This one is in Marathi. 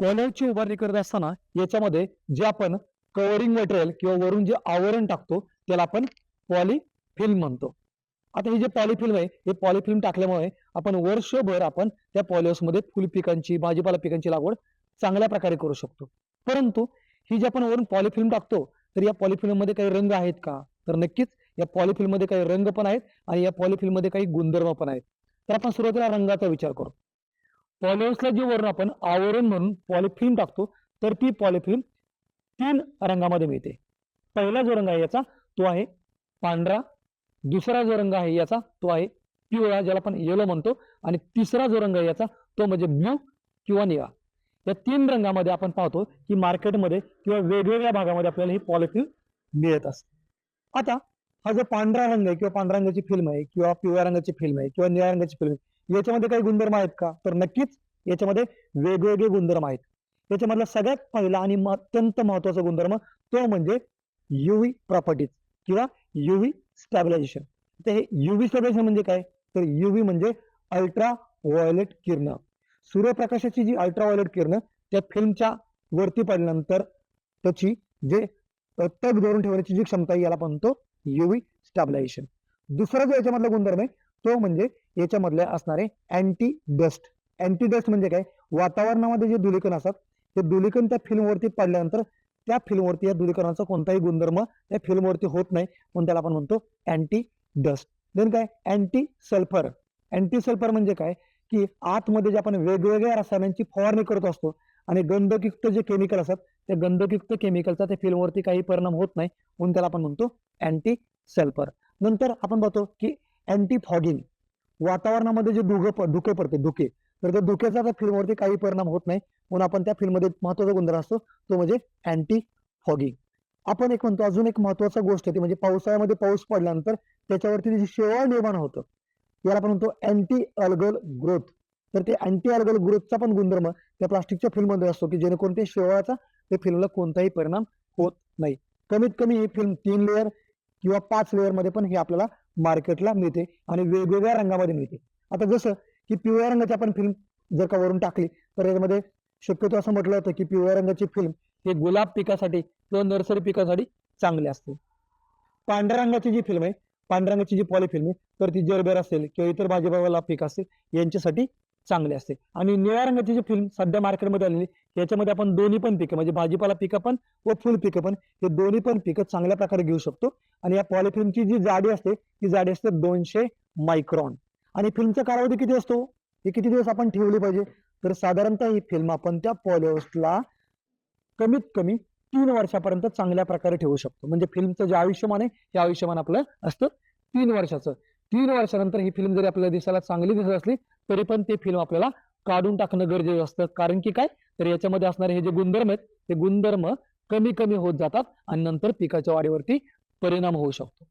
कॉलरची उभारणी करत असताना याच्यामध्ये जे आपण कव्हरिंग मटेरियल किंवा वरून जे आवरण टाकतो त्याला आपण पॉलिफिल्म म्हणतो. आता हे जे पॉलिफिल्म आहे हे पॉलिफिल्म टाकल्यामुळे आपण वर्षभर आपण त्या पॉलिहाऊसमध्ये फुल पिकांची भाजीपाला पिकांची लागवड चांगल्या प्रकारे करू शकतो. परंतु ही जी आपण वरून पॉलिफिल्म टाकतो तर या पॉलिफिल्ममध्ये काही रंग आहेत का? तर नक्कीच या पॉलिफिल्ममध्ये काही रंग पण आहेत आणि या पॉलिफिल्ममध्ये काही गुणधर्म पण आहेत. तर आपण सुरुवातीला रंगाचा विचार करू. पॉलिओसला जे वरून आपण आवरण म्हणून पॉलिफिल्म टाकतो तर ती पॉलिफिल्म तीन रंगामध्ये मिळते. पहिला जो रंग आहे याचा तो आहे पांढरा. दुसरा जो रंग आहे याचा तो आहे पिवळा ज्याला आपण येलो म्हणतो. आणि तिसरा जो रंग आहे याचा तो म्हणजे ब्ल्यू किंवा निळा. या तीन रंगामध्ये आपण पाहतो की मार्केटमध्ये किंवा वेगवेगळ्या भागामध्ये आपल्याला ही पॉलिफिल्म मिळत असते. आता हा जो पांढरा रंग आहे किंवा पांढऱ्या रंगाची फिल्म आहे किंवा पिवळ्या रंगाची फिल्म आहे किंवा निळ्या रंगाची फिल्म आहे याच्यामध्ये काही गुणधर्म आहेत का? तर नक्कीच याच्यामध्ये वेगवेगळे गुणधर्म आहेत. याच्यामधला सगळ्यात पहिला आणि अत्यंत महत्त्वाचा गुणधर्म तो म्हणजे युव्ही प्रॉपर्टीज किंवा युव्ही स्टॅबिलायझेशन तर हे युव्ही स्टॅबिलायझेशन म्हणजे काय? तर युव्ही म्हणजे अल्ट्रा व्हायोलेट किरण. सूर्यप्रकाशाची जी अल्ट्रा व्हायोलेट किरण त्या फिल्मच्या वरती पडल्यानंतर त्याची जे तग धरून ठेवण्याची जी क्षमता आहे याला म्हणतो युव्ही स्टॅबिलायझेशन दुसरा जो याच्यामधला गुणधर्म आहे तो म्हणजे याच्यामधले असणारे अँटी डस्ट अँटी डस्ट म्हणजे काय? वातावरणामध्ये जे धुलीकण असतात ते धुलीकण त्या फिल्मवरती पडल्यानंतर त्या फिल्मवरती या धुलीकणाचा कोणताही गुणधर्म त्या फिल्मवरती होत नाही. म्हणून त्याला आपण म्हणतो अँटी डस्ट देन काय? अँटी सल्फर अँटी सल्फर म्हणजे काय? की आतमध्ये जे आपण वेगवेगळ्या रसायनांची फवारणी करत असतो आणि गंधकयुक्त जे केमिकल असतात त्या गंधकयुक्त केमिकलचा त्या फिल्मवरती काही परिणाम होत नाही. म्हणून त्याला आपण म्हणतो अँटी सल्फर नंतर आपण बघतो की अँटी फॉगिंग वातावरणामध्ये जे धुके प- धुके पडते धुके तर त्या धुक्याचा त्या फिल्मवरती काही परिणाम होत नाही. म्हणून आपण त्या फिल्ममध्ये महत्त्वाचा गुणधर्म असतो तो म्हणजे अँटी फॉगिंग आपण एक म्हणतो अजून एक महत्त्वाचा गोष्ट आहे ती म्हणजे पावसाळ्यामध्ये पाऊस पडल्यानंतर त्याच्यावरती जे शेवाळ निर्माण होतं याला आपण म्हणतो अँटी अल्गल ग्रोथ तर ते अँटी अल्गल ग्रोथचा पण गुणधर्म त्या प्लास्टिकच्या फिल्ममध्ये असतो की जेणेकरून ते शेवाळाचा त्या फिल्मला कोणताही परिणाम होत नाही. कमीत कमी ही फिल्म तीन लेअर किंवा पाच लेअरमध्ये पण हे आपल्याला मार्केटला मिळते आणि वेगवेगळ्या रंगामध्ये मिळते. आता जसं की पिवळ्या रंगाची आपण फिल्म जर का वरून टाकली तर यामध्ये शक्यतो असं म्हटलं होतं की पिवळ्या रंगाची फिल्म हे गुलाब पिकासाठी किंवा नर्सरी पिकासाठी चांगले असते. पांढऱ्या रंगाची जी फिल्म आहे पांढऱ्या रंगाची जी पॉली फिल्म आहे तर ती जरबेर असेल किंवा इतर भाजीपाला पीक असेल यांच्यासाठी चांगले असते. आणि निळ्या रंगाची जी फिल्म सध्या मार्केटमध्ये आलेली याच्यामध्ये आपण दोन्ही पण पिकं म्हणजे भाजीपाला पिकं पण व फुल पिकं पण हे दोन्ही पण पिकं चांगल्या प्रकारे घेऊ शकतो. आणि या पॉलिफिल्मची जी जाडी असते ती जाडी असते दोनशे मायक्रॉन आणि फिल्मचा कालावधी किती असतो? हे किती दिवस आपण ठेवली पाहिजे? तर साधारणतः ही फिल्म आपण त्या पॉलिहाऊसला कमीत कमी तीन वर्षापर्यंत चांगल्या प्रकारे ठेवू शकतो. म्हणजे फिल्मचं जे आयुष्यमान आहे हे आयुष्यमान आपलं असतं तीन वर्षाचं. तीन वर्षानंतर ही फिल्म जरी आपल्याला दिसायला चांगली दिसत असली तरी पण ते फिल्म आपल्याला काढून टाकणं गरजेचं असतं. कारण की काय? तर याच्यामध्ये असणारे हे जे गुणधर्म आहेत ते गुणधर्म कमी कमी होत जातात आणि नंतर पिकाच्या वाढीवरती परिणाम होऊ शकतो.